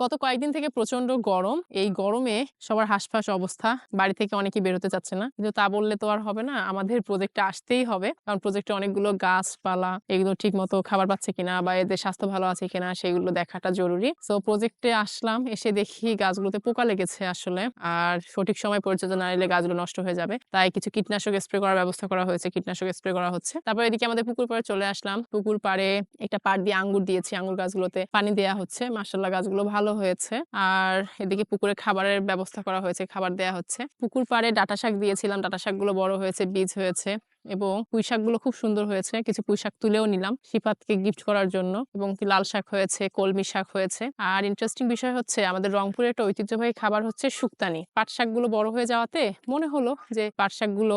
গত কয়েকদিন থেকে প্রচণ্ড গরম। এই গরমে সবার হাঁসফাঁস অবস্থা। বাড়ি থেকে অনেকে বেরোতে চাচ্ছে না। কিন্তু তা বললে তো আর হবে না। আমাদের প্রজেক্টে আসতেই হবে। কারণ প্রজেক্টে অনেকগুলো গাছপালা, এগুলো ঠিক মতো খাবার পাচ্ছে কিনা বা এদের স্বাস্থ্য ভালো আছে কিনা সেগুলো দেখাটা জরুরি। সো প্রজেক্টে আসলাম, এসে দেখি গাছগুলোতে পোকা লেগেছে আসলে। আর সঠিক সময় পরিচর্যা না নিলে গাছগুলো নষ্ট হয়ে যাবে। তাই কিছু কীটনাশক স্প্রে করার ব্যবস্থা করা হয়েছে। কীটনাশক স্প্রে করা হচ্ছে। তারপর এদিকে আমাদের পুকুর পাড়ে চলে আসলাম। পুকুর পাড়ে একটা পাড় দিয়ে আঙ্গুর দিয়েছি আঙ্গুর গাছগুলোতে। পানি দেওয়া হচ্ছে। মাসাল্লাহ গাছগুলো ভালো হয়েছে। আর এদিকে পুকুরে খাবারের ব্যবস্থা করা হয়েছে, খাবার দেয়া হচ্ছে। পুকুর পাড়ে ডাটা শাক দিয়েছিলাম ডাটা শাকগুলো বড় হয়েছে, বীজ হয়েছে। এবং পুঁই শাকগুলো খুব সুন্দর হয়েছে। কিছু পুঁই শাক তুলেও নিলাম শিফাতকে গিফট করার জন্য এবং লাল শাক হয়েছে, কলমি শাক হয়েছে। আর ইন্টারেস্টিং বিষয় হচ্ছে আমাদের রংপুরের একটা ঐতিহ্যবাহী খাবার হচ্ছে শুক্তানি। পাট শাকগুলো বড় হয়ে যাওয়াতে মনে হলো যে পাট শাকগুলো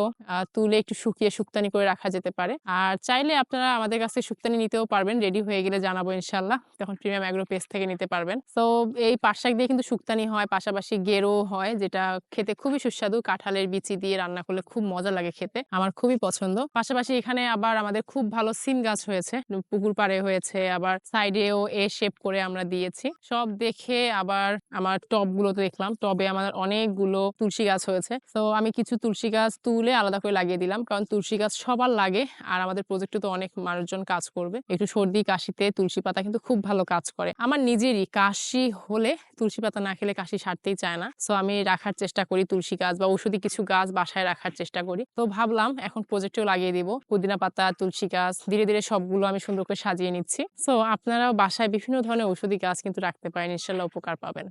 তুলে একটু শুকিয়ে শুক্তানি করে রাখা যেতে পারে। আর চাইলে আপনারা আমাদের কাছে শুক্তানি নিতেও পারবেন। রেডি হয়ে গেলে জানাব ইনশাল্লাহ তখন প্রিমিয়াম অ্যাগ্রো পেজ থেকে নিতে পারবেন। তো এই পাট শাক দিয়ে কিন্তু শুক্তানি হয়, পাশাপাশি গেরো হয়, যেটা খেতে খুবই সুস্বাদু। কাঁঠালের বিচি দিয়ে রান্না করলে খুব মজা লাগে খেতে। আমার খুবই পছন্দ। পাশাপাশি এখানে আবার আমাদের খুব ভালো সিম গাছ হয়েছে। পুকুর পাড়ে হয়েছে, আবার সাইডেও এ শেপ করে আমরা দিয়েছি। সব দেখে আবার আমার টবগুলো দেখলাম, টবে আমাদের অনেকগুলো তুলসী গাছ হয়েছে। তো আমি কিছু তুলসী গাছ তুলে আলাদা করে লাগিয়ে দিলাম, কারণ তুলসী গাছ সবার লাগে, আর আমাদের প্রজেক্টে তো অনেক মানুষজন কাজ করবে। একটু সর্দি, কাশিতে তুলসী পাতা কিন্তু খুব ভালো কাজ করে। আমার নিজেরই কাশি হলে তুলসী পাতা না খেলে কাশি সারতেই চায় না। সো আমি রাখার চেষ্টা করি তুলসী গাছ বা ঔষধি কিছু গাছ বাসায় রাখার চেষ্টা করি। তো ভাবলাম এখন প্রজেক্টেও লাগিয়ে দিব। পুদিনা পাতা, তুলসী গাছ, ধীরে ধীরে সবগুলো আমি সুন্দর করে সাজিয়ে নিচ্ছি। তো আপনারাও বাসায় বিভিন্ন ধরনের ওষুধি গাছ কিন্তু রাখতে পারেন। ইনশাল্লাহ উপকার পাবেন।